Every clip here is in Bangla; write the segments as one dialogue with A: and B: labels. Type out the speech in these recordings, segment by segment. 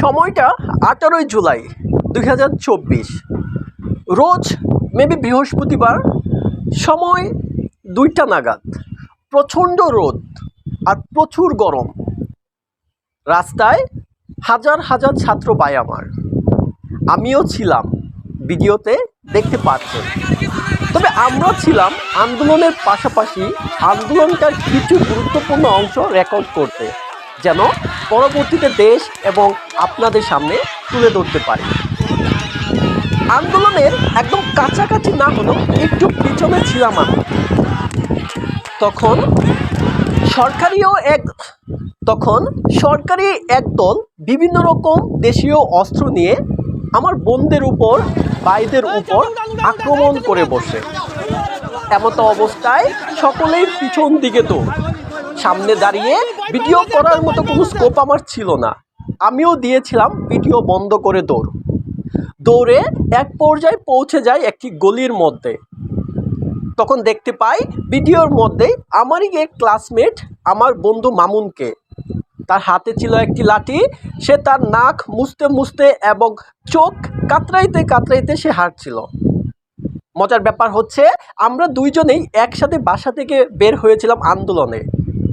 A: সময়টা আঠারোই জুলাই দুই হাজার চব্বিশ। রোজ মেবি বৃহস্পতিবার, সময় দুইটা নাগাদ। প্রচণ্ড রোদ আর প্রচুর গরম। রাস্তায় হাজার হাজার ছাত্র পায় আমার। আমিও ছিলাম ভিডিওতে দেখতে পাচ্ছেন। তবে আমরা ছিলাম আন্দোলনের পাশাপাশি আন্দোলনটার কিছু গুরুত্বপূর্ণ অংশ রেকর্ড করতে। যেন পরবর্তীতে দেশ এবং আপনাদের সামনে তুলে ধরতে পারি। আন্দোলনের একদম কাছাকাছি না হলেও একটু পিছনে ছিলাম আমি। তখন সরকারিও এক, তখন সরকারি একদল বিভিন্ন রকম দেশীয় অস্ত্র নিয়ে আমার বোনদের উপর, ভাইদের উপর আক্রমণ করে বসে। এমতো অবস্থায় সকলেই পিছন দিকে তো সামনে দাঁড়িয়ে ভিডিও করার মতো কোনো স্কোপ আমার ছিল না। আমিও দিয়েছিলাম ভিডিও বন্ধ করে দৌড়। দৌড়ে এক পর্যায়ে পৌঁছে যায় একটি গলির মধ্যে। তখন দেখতে পাই ভিডিওর মধ্যে আমারই এক ক্লাসমেট আমার বন্ধু মামুনকে। তার হাতে ছিল একটি লাঠি, সে তার নাক মুছতে মুছতে এবং চোখ কাতরাইতে কাতরাইতে সে হাঁটছিল। মজার ব্যাপার হচ্ছে, আমরা দুইজনেই একসাথে বাসা থেকে বের হয়েছিলাম আন্দোলনে।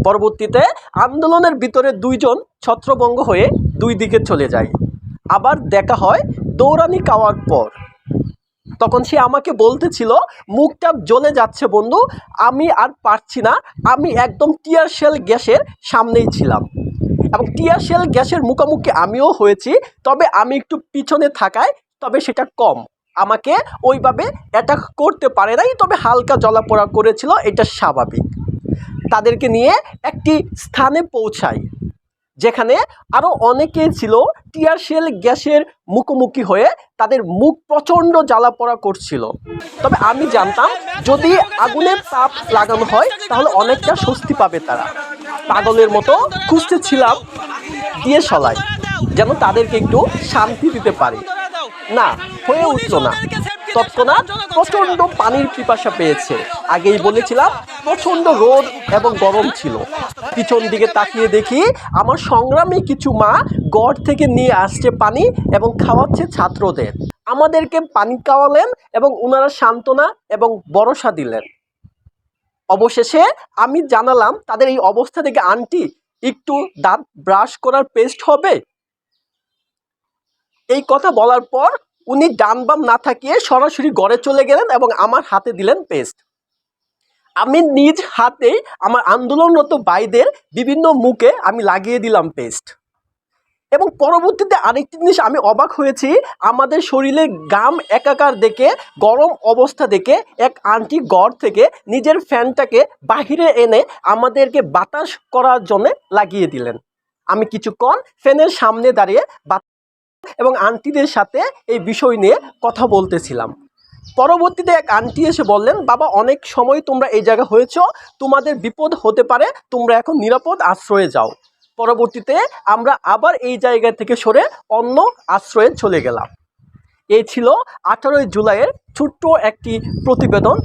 A: পরবর্তীতে আন্দোলনের ভিতরে দুইজন ছত্রভঙ্গ হয়ে দুই দিকে চলে যায়। আবার দেখা হয় দৌড়ানি খাওয়ার পর। তখন সে আমাকে বলতেছিল, মুখটা জ্বলে যাচ্ছে বন্ধু, আমি আর পারছি না, আমি একদম টিয়ার শেল গ্যাসের সামনেই ছিলাম। এবং টিয়ার শেল গ্যাসের মুখোমুখি আমিও হয়েছি, তবে আমি একটু পিছনে থাকায় তবে সেটা কম। আমাকে ওইভাবে অ্যাটাক করতে পারে নাই, তবে হালকা জ্বলাপোড়া করেছিল, এটা স্বাভাবিক। তাদেরকে নিয়ে একটি স্থানে পৌঁছাই, যেখানে আরও অনেকে ছিল টিয়ার শেল গ্যাসের মুখোমুখি হয়ে তাদের মুখ প্রচণ্ড জ্বালাপোড়া করছিল। তবে আমি জানতাম, যদি আগুনের তাপ লাগানো হয়, তাহলে অনেকটা স্বস্তি পাবে তারা। পাগলের মতো খুঁজতেছিলাম দিয়ে সলাই, যেন তাদেরকে একটু শান্তি দিতে পারি। না, হয়ে উঠল না। তৎক্ষণাৎ প্রচণ্ড পানির পিপাসা পেয়েছে। আগেই বলেছিলাম প্রচণ্ড রোদ এবং গরম ছিল। পিছন দিকে তাকিয়ে দেখি আমার সংগ্রামী কিছু মা গড় থেকে নিয়ে আসছে পানি এবং খাওয়াচ্ছে ছাত্রদের। আমাদেরকে পানি খাওয়ালেন এবং ওনারা সান্ত্বনা এবং ভরসা দিলেন। অবশেষে আমি জানালাম তাদের এই অবস্থা থেকে আন্টি একটু দাঁত ব্রাশ করার পেস্ট হবে? এই কথা বলার পর উনি ডান বাম না থাকিয়ে সরাসরি ঘরে চলে গেলেন এবং আমার হাতে দিলেন পেস্ট আমি নিজ হাতে আমার আন্দোলনরত বাইদের বিভিন্ন মুখে আমি লাগিয়ে দিলাম পেস্ট এবং পরবর্তীতে আরেকটি জিনিস আমি অবাক হয়েছি, আমাদের শরীরে গাম একাকার দেখে, গরম অবস্থা দেখে, এক আন্টি গড় থেকে নিজের ফ্যানটাকে বাহিরে এনে আমাদেরকে বাতাস করার জন্য লাগিয়ে দিলেন। আমি কিছুক্ষণ ফ্যানের সামনে দাঁড়িয়ে এবং আন্টিদের সাথে এই বিষয় নিয়ে কথা বলতেছিলাম। পরবর্তীতে এক আন্টি এসে বললেন, বাবা, অনেক সময় তোমরা এই জায়গা হয়েছ, তোমাদের বিপদ হতে পারে, তোমরা এখন নিরাপদ আশ্রয়ে যাও। পরবর্তীতে আমরা আবার এই জায়গা থেকে সরে অন্য আশ্রয়ে চলে গেলাম। এই ছিল আঠারোই জুলাইয়ের ছোট্ট একটি প্রতিবেদন।